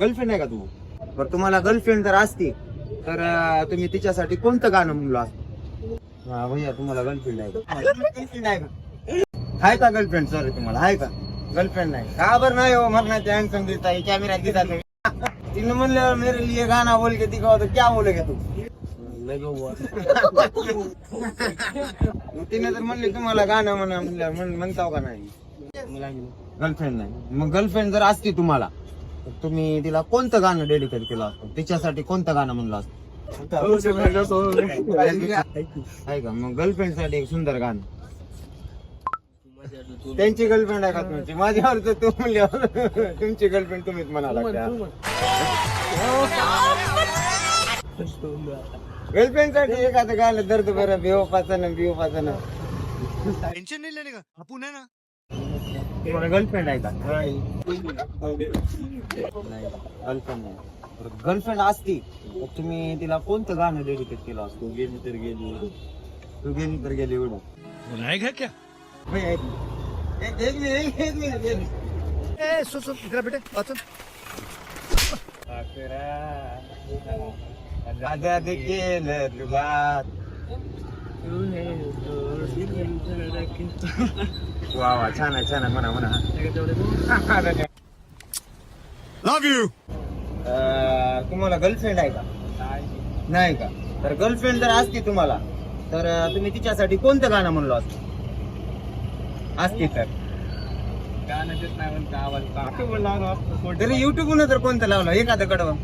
Girlfriend आहे का तू? बरं तुम्हाला गर्लफ्रेंड जर असती तर अं, तुम्ही तिच्यासाठी कोणतं गाणं म्हणलो असतं हा भैया तुम्हाला गर्लफ्रेंड आहे का? गर्लफ्रेंड आहे का? आहे का गर्लफ्रेंड सॉरी तुम्हाला? आहे का? गर्लफ्रेंड नाही. का बरं नाही हो मरणार ते हँडसम दिसता दिसत नाही तिने म्हणलं मेरे लिए गाना बोल के दिखाओ तो क्या बोलेगे तू? मग तिने तर म्हणले तुम्हाला गाणं म्हणा म्हणलं म्हण- म्हणताव का नाही? गर्लफ्रेंड नाही. मग गर्लफ्रेंड जर असती तुम्हाला तुम्ही तिला कोणतं गाणं डेडिकेट केलं असतं? तिच्यासाठी कोणतं गाणं म्हणलं असतं? आहे का? मग गर्लफ्रेंडसाठी एक सुंदर गाणं. त्यांची गर्लफ्रेंड आहे का तुमची? माझ्यावर तर तू म्हणल्यावर तुमची गर्लफ्रेंड तुम्हीच म्हणाला गर्लफ्रेंडसाठी एखादं गाणं दर्द बरं. बिओ ना बिओ ना टेंशन नाही का? आपण ना. तुम्हाला गर्लफ्रेंड आहे का? गर्लफ्रेंड नाही. गर्लफ्रेंड असती तर तुम्ही तिला कोणतं गाणं डेडिकेट केलं असतं? तू गेली तर गेली तू गेली तर गेली एवढं. क्या? बेटे अच्छा आता ते केलं तुला वा वा छान आहे छान आहे. म्हणा म्हणा लव यू तुम्हाला गर्लफ्रेंड आहे का? नाही का? तर गर्लफ्रेंड जर असती तुम्हाला. तर तुम्ही तिच्यासाठी कोणतं गाणं म्हणलो असतं असती तर. तरी युट्यूब तर कोणतं लावलं? एखादं कडवं.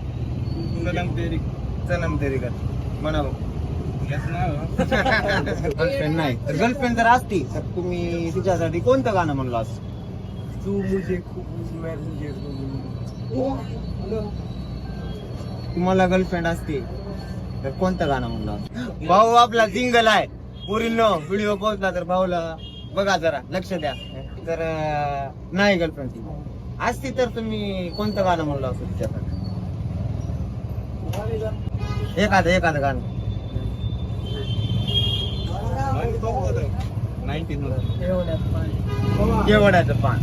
सनम तेरी. सनम तेरी कर म्हणा गर्लफ्रेंड नाही. तर गर्लफ्रेंड जर असती तर तुम्ही तिच्यासाठी कोणतं गाणं म्हणलो असतं तू मुझे खूप तुम्हाला गर्लफ्रेंड असते तर कोणतं गाणं म्हणलं असतं? भाऊ आपला सिंगल आहे. पुरीनो व्हिडिओ पोहोचला तर भाऊला बघा जरा लक्ष द्या. तर अं, नाही गर्लफ्रेंड असती तर तुम्ही कोणतं गाणं म्हणलं असतं तिच्यासाठी? एखादं एखादं गाणं. केवड्याचं पान